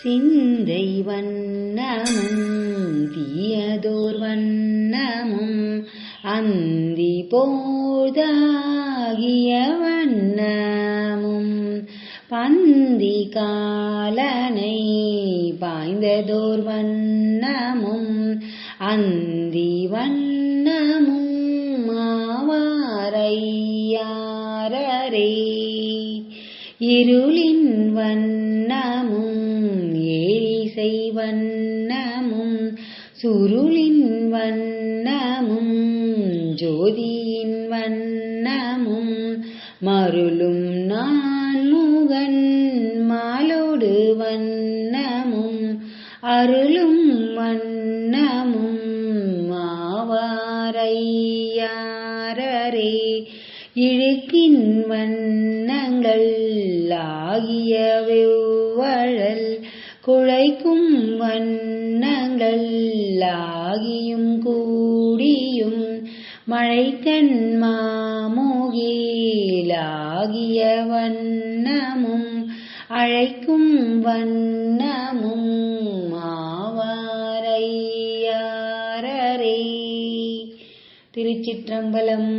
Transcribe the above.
சிந்தை வண்ணமும் தீயதோர் வண்ணமும் அந்தி போதாகிய வண்ணமும் பந்தி காலனை பாய்ந்ததோர் வண்ணமும் அந்தி வண்ணமும் மாவாரையாரரே இருளின் வண்ண வண்ணமும் சுருளின் வண்ணமும் ஜோதியின் வண்ணமும் மருளும் நான் முகன் மாலோடு வண்ணமும் அருளும் வண்ணமும் மாவாரையாரரே இழுக்கின் வண்ணங்கள் ஆகிய வெவ்வழல் குழைக்கும் வண்ணங்கள் ஆகியும் கூடியும் மழைக்கண் மாமுகிலாகிய வண்ணமும் அழைக்கும் வண்ணமும் மாவாரையாரரே திருச்சிற்றம்பலம்